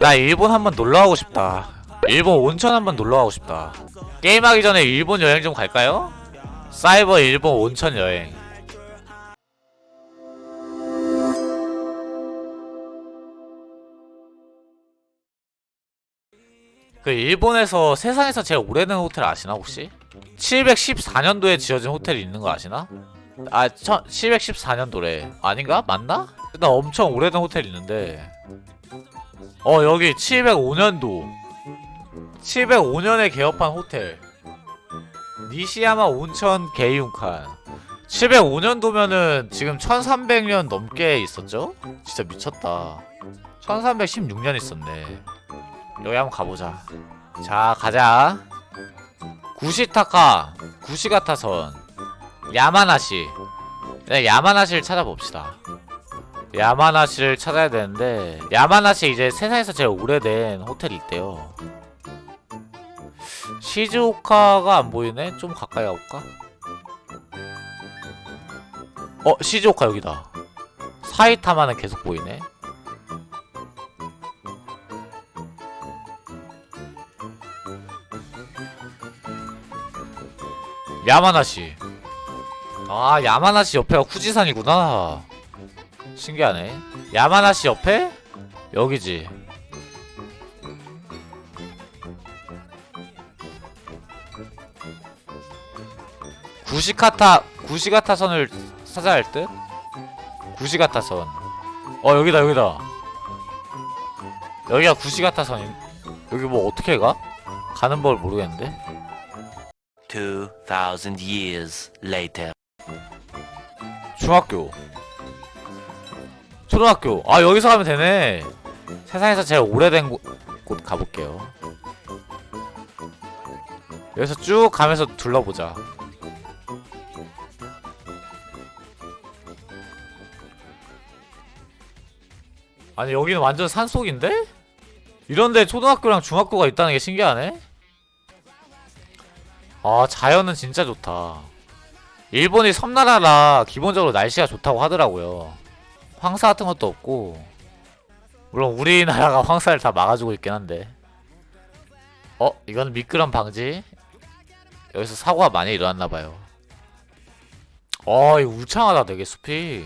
나 일본 한번 놀러 가고 싶다. 일본 온천 한번 놀러 가고 싶다. 게임하기 전에 일본 여행 좀 갈까요? 사이버 일본 온천 여행. 그 일본에서 세상에서 제일 오래된 호텔 아시나 혹시? 714년도에 지어진 호텔이 있는 거 아시나? 아, 714년도래. 아닌가? 맞나? 일단 엄청 오래된 호텔이 있는데 어 여기 705년도. 705년에 개업한 호텔. 니시야마 온천 게이운칸. 705년도면은 지금 1300년 넘게 있었죠? 진짜 미쳤다. 1316년 있었네. 여기 한번 가보자. 자 가자. 구시타카 구시가타선 야마나시. 네, 야마나시를 찾아봅시다 야마나시를 찾아야 되는데 야마나시 이제 세상에서 제일 오래된 호텔이 있대요. 시즈오카가 안 보이네? 좀 가까이 가볼까? 어 시즈오카 여기다. 사이타마는 계속 보이네. 야마나시. 아 야마나시 옆에가 후지산이구나 신기하네 야마나시 옆에 여기지 구시카타 구시가타 선을 찾아야 할 듯? 구시가타 선. 어 여기다 여기다. 여기가 구시가타 선인. 여기 뭐 어떻게 가? 가는 법을 모르겠는데. 2,000 years later. 중학교. 초등학교. 아 여기서 가면 되네. 세상에서 제일 오래된 곳, 곳 가볼게요. 여기서 쭉 가면서 둘러보자. 아니 여기는 완전 산속인데? 이런데 초등학교랑 중학교가 있다는 게 신기하네? 아 자연은 진짜 좋다 일본이 섬나라라 기본적으로 날씨가 좋다고 하더라고요 황사 같은 것도 없고 물론 우리나라가 황사를 다 막아주고 있긴 한데 어? 이거는 미끄럼 방지 여기서 사고가 많이 일어났나봐요 어 이거 울창하다 되게 숲이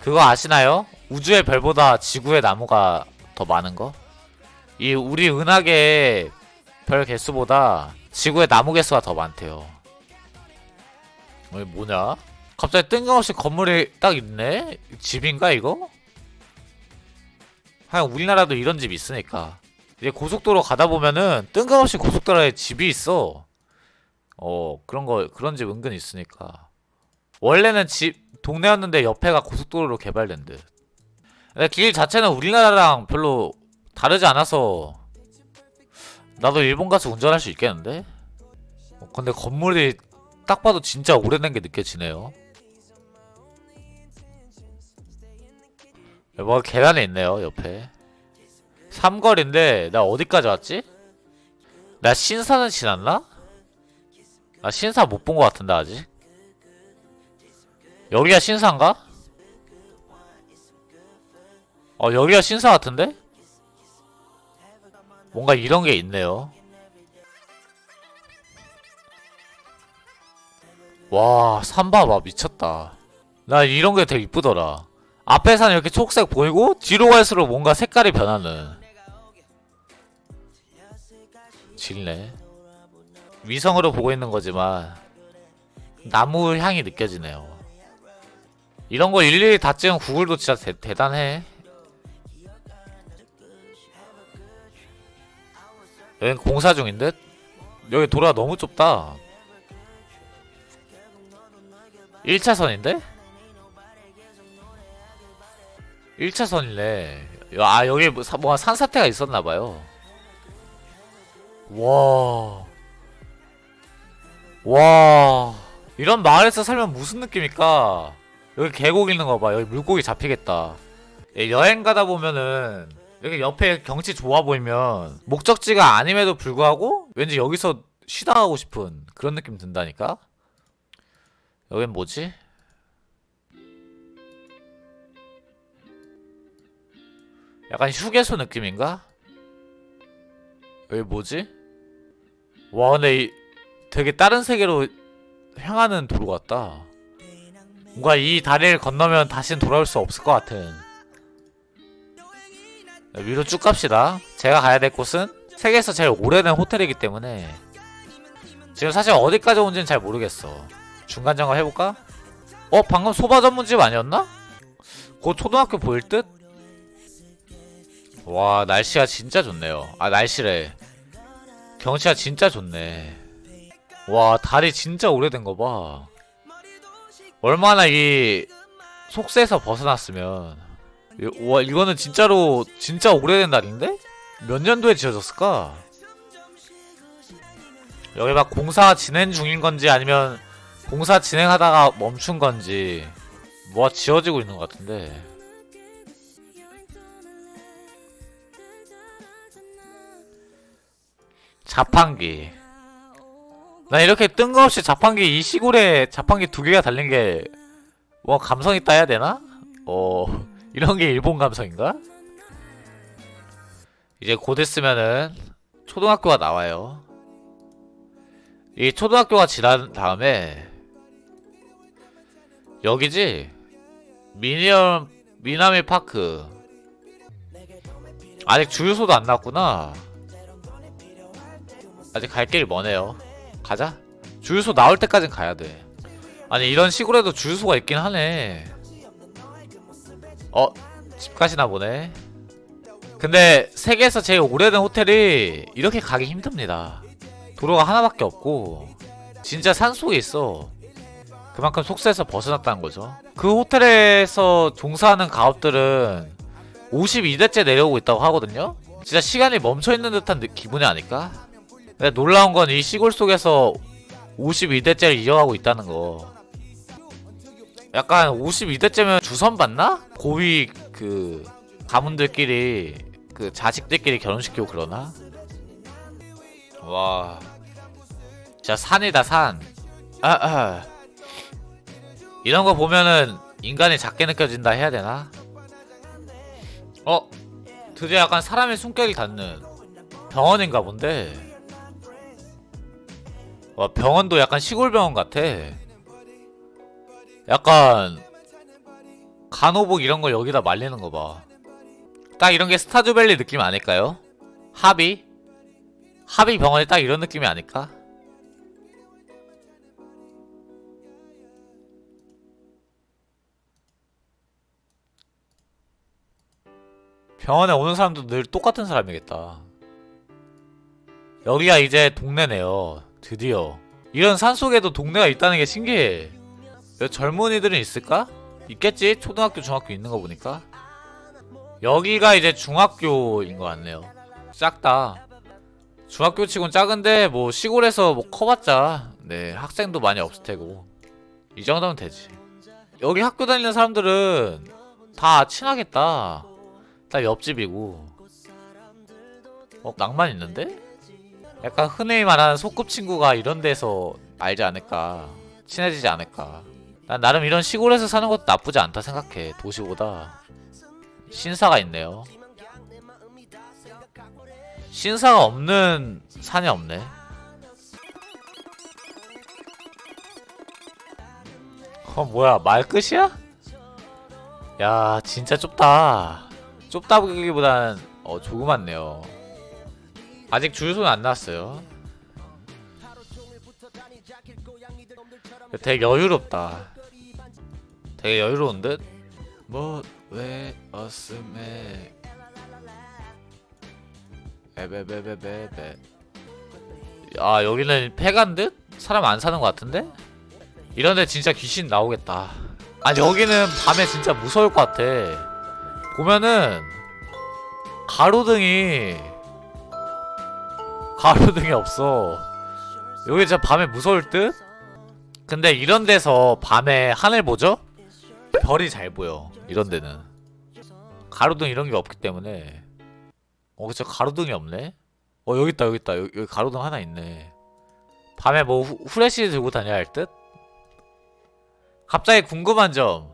그거 아시나요? 우주의 별보다 지구의 나무가 더 많은 거? 이 우리 은하계 별 개수보다 지구의 나무 개수가 더 많대요. 이게 뭐냐? 갑자기 뜬금없이 건물이 딱 있네? 집인가 이거? 하여간 우리나라도 이런 집 있으니까 이제 고속도로 가다 보면은 뜬금없이 고속도로에 집이 있어. 어 그런 거 그런 집 은근 있으니까 원래는 집 동네였는데 옆에가 고속도로로 개발된 듯. 근데 길 자체는 우리나라랑 별로 다르지 않아서 나도 일본 가서 운전할 수 있겠는데? 어, 근데 건물이 딱 봐도 진짜 오래된 게 느껴지네요. 뭐 계단이 있네요 옆에. 삼거리인데 나 어디까지 왔지? 나 신사는 지났나? 나 신사 못 본 것 같은데 아직. 여기가 신사인가? 어 여기가 신사 같은데? 뭔가 이런 게 있네요. 와, 산 봐봐. 미쳤다. 나 이런 게 되게 이쁘더라. 앞에서는 이렇게 초록색 보이고, 뒤로 갈수록 뭔가 색깔이 변하는. 질네. 위성으로 보고 있는 거지만, 나무 향이 느껴지네요. 이런 거 일일이 다 찍은 구글도 진짜 대, 대단해. 여긴 공사 중인 듯? 여기 도로가 너무 좁다 1차선인데? 1차선이네 아 여기 뭐 사, 뭔가 산사태가 있었나봐요 와... 와... 이런 마을에서 살면 무슨 느낌일까? 여기 계곡 있는 거 봐. 여기 물고기 잡히겠다. 예, 여행 가다 보면은 여기 옆에 경치 좋아 보이면 목적지가 아님에도 불구하고 왠지 여기서 쉬다 가고 싶은 그런 느낌 든다니까? 여긴 뭐지? 약간 휴게소 느낌인가? 여기 뭐지? 와 근데 이, 되게 다른 세계로 향하는 도로 같다 뭔가 이 다리를 건너면 다시는 돌아올 수 없을 것 같은 네, 위로 쭉 갑시다 제가 가야 될 곳은 세계에서 제일 오래된 호텔이기 때문에 지금 사실 어디까지 온지는 잘 모르겠어 중간 점검 해볼까? 어 방금 소바 전문집 아니었나? 곧 초등학교 보일 듯? 와 날씨가 진짜 좋네요. 아 날씨래. 경치가 진짜 좋네. 와 다리 진짜 오래된 거봐. 얼마나 이 속세에서 벗어났으면. 이- 와 이거는 진짜로 진짜 오래된 다리인데? 몇 년도에 지어졌을까? 여기 막 공사 진행 중인 건지 아니면 공사 진행하다가 멈춘 건지 뭐가 지어지고 있는 것 같은데 자판기 나 이렇게 뜬금없이 자판기 이 시골에 자판기 두 개가 달린 게 뭐 감성 있다 해야 되나? 어 이런 게 일본 감성인가? 이제 곧 있으면은 초등학교가 나와요. 이 초등학교가 지난 다음에 여기지 미니엄 미나미 파크 아직 주유소도 안 나왔구나. 아직 갈 길이 머네요. 가자. 주유소 나올 때까진 가야 돼. 아니 이런 시골에도 주유소가 있긴 하네. 어, 집 가시나 보네. 근데 세계에서 제일 오래된 호텔이 이렇게 가기 힘듭니다. 도로가 하나밖에 없고 진짜 산속에 있어. 그만큼 속세에서 벗어났다는 거죠. 그 호텔에서 종사하는 가업들은 52대째 내려오고 있다고 하거든요. 진짜 시간이 멈춰 있는 듯한 느- 기분이 아닐까? 근데 놀라운 건 이 시골 속에서 52대째를 이어가고 있다는 거. 약간 52대째면 주선 받나? 고위 그 가문들끼리 그 자식들끼리 결혼시키고 그러나? 와. 진짜 산이다 산. 아, 아. 이런 거 보면은 인간이 작게 느껴진다 해야 되나? 어? 드디어 약간 사람의 숨결이 닿는 병원인가 본데. 와 병원도 약간 시골 병원 같아. 약간 간호복 이런 걸 여기다 말리는 거 봐. 딱 이런 게 스타듀밸리 느낌 아닐까요? 합의? 합의 병원이 딱 이런 느낌이 아닐까? 병원에 오는 사람도 늘 똑같은 사람이겠다. 여기가 이제 동네네요. 드디어. 이런 산속에도 동네가 있다는 게 신기해. 젊은이들은 있을까? 있겠지? 초등학교, 중학교 있는 거 보니까. 여기가 이제 중학교인 것 같네요. 작다. 중학교 치곤 작은데 뭐 시골에서 뭐 커봤자 네 학생도 많이 없을 테고 이 정도면 되지. 여기 학교 다니는 사람들은 다 친하겠다. 다 옆집이고. 어 낭만 있는데? 약간 흔히 말하는 소꿉친구가 이런 데서 알지 않을까 친해지지 않을까. 난 나름 이런 시골에서 사는 것도 나쁘지 않다 생각해 도시보다. 신사가 있네요. 신사가 없는 산이 없네. 어 뭐야 말 끝이야? 야 진짜 좁다. 좁다 보기보단 어 조그맣네요 아직 주유소는 안 나왔어요. 되게 여유롭다. 되게 여유로운 듯? 뭐, 왜, 어스메. 에베베베베베. 아, 여기는 폐간 듯? 사람 안 사는 것 같은데? 이런데 진짜 귀신 나오겠다. 아니, 여기는 밤에 진짜 무서울 것 같아. 보면은, 가로등이 가로등이 없어. 여기 진짜 밤에 무서울 듯? 근데 이런 데서 밤에 하늘 보죠? 별이 잘 보여. 이런 데는. 가로등 이런 게 없기 때문에. 어, 그쵸. 가로등이 없네? 어, 여기 있다, 여기 있다. 여기, 여기 가로등 하나 있네. 밤에 뭐 후, 후레쉬 들고 다녀야 할 듯? 갑자기 궁금한 점.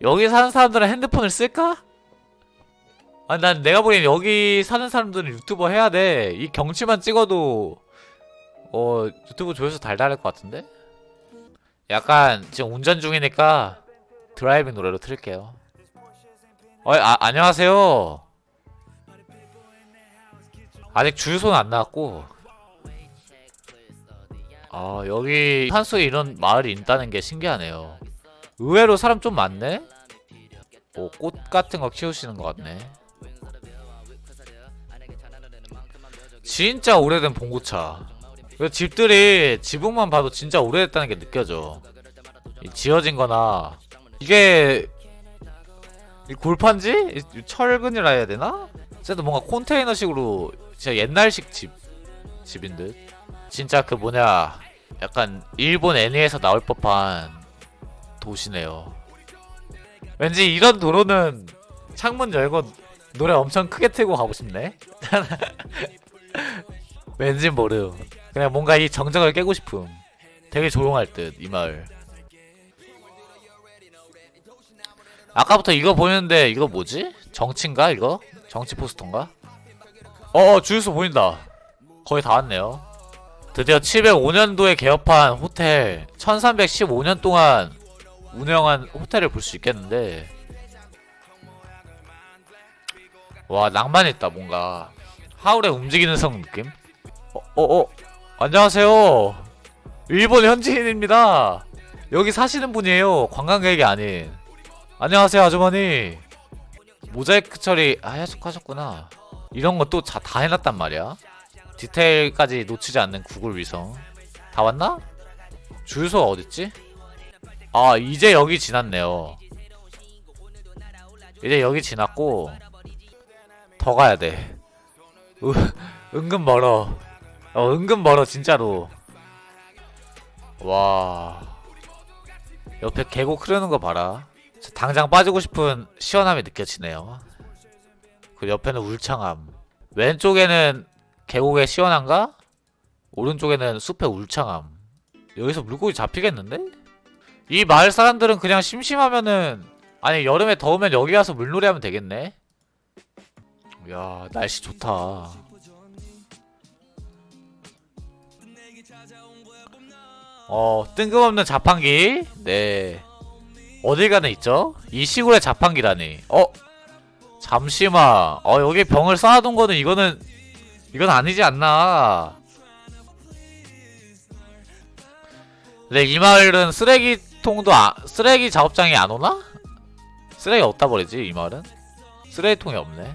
여기 사는 사람들은 핸드폰을 쓸까? 아, 난 내가 보기엔 여기 사는 사람들은 유튜버 해야 돼. 이 경치만 찍어도 어 유튜브 조회수 달달할 것 같은데? 약간 지금 운전 중이니까 드라이빙 노래로 틀게요. 어, 아, 안녕하세요. 아직 주유소는 안 나왔고. 아, 여기 산소에 이런 마을이 있다는 게 신기하네요. 의외로 사람 좀 많네? 오, 꽃 같은 거 키우시는 것 같네. 진짜 오래된 봉고차. 그 집들이 지붕만 봐도 진짜 오래됐다는 게 느껴져. 이 지어진 거나 이게 이 골판지? 이 철근이라 해야 되나? 어쨌든 뭔가 컨테이너식으로 진짜 옛날식 집 집인 듯. 진짜 그 뭐냐 약간 일본 애니에서 나올 법한 도시네요. 왠지 이런 도로는 창문 열고 노래 엄청 크게 틀고 가고 싶네. 왠지 모름. 그냥 뭔가 이 정적을 깨고 싶음. 되게 조용할 듯 이 마을. 아까부터 이거 보이는데 이거 뭐지? 정치인가 이거? 정치 포스터인가? 어 주유소 보인다. 거의 다 왔네요. 드디어 705년도에 개업한 호텔 1315년 동안 운영한 호텔을 볼 수 있겠는데 와 낭만 있다 뭔가 하울의 움직이는 성 느낌? 어어어. 어, 안녕하세요. 일본 현지인입니다. 여기 사시는 분이에요. 관광객이 아닌. 안녕하세요 아주머니. 모자이크 처리 하셨구나. 이런 거 또 다 해놨단 말이야. 디테일까지 놓치지 않는 구글 위성. 다 왔나? 주유소가 어딨지? 아 이제 여기 지났네요. 이제 여기 지났고 더 가야 돼 으, 은근 멀어. 어 은근 멀어 진짜로. 와. 옆에 계곡 흐르는 거 봐라. 당장 빠지고 싶은 시원함이 느껴지네요. 그 옆에는 울창함. 왼쪽에는 계곡의 시원함과 오른쪽에는 숲의 울창함. 여기서 물고기 잡히겠는데? 이 마을 사람들은 그냥 심심하면은 아니 여름에 더우면 여기 와서 물놀이 하면 되겠네 야 날씨 좋다. 어 뜬금없는 자판기? 네. 어딜 가는 있죠? 이 시골의 자판기라니. 어? 잠시만. 어 여기 병을 쌓아둔 거는 이거는 이건 아니지 않나. 근데 이 마을은 쓰레기통도 아, 쓰레기 작업장이 안 오나? 쓰레기 어디다 버리지 이 마을은? 쓰레기통이 없네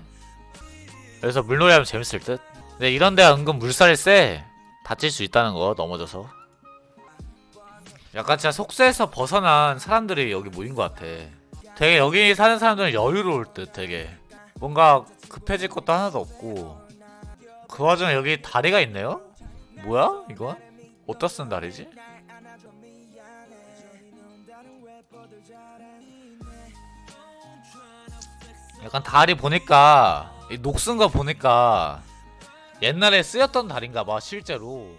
그래서 물놀이 하면 재밌을 듯 근데 이런 데가 은근 물살이 세 다칠 수 있다는 거 넘어져서 약간 진짜 속세에서 벗어난 사람들이 여기 모인 것 같아 되게 여기 사는 사람들은 여유로울 듯 되게 뭔가 급해질 것도 하나도 없고 그 와중에 여기 다리가 있네요? 뭐야 이건? 어디다 쓴 다리지? 약간 다리 보니까 이 녹슨 거 보니까 옛날에 쓰였던 다리인가 봐 실제로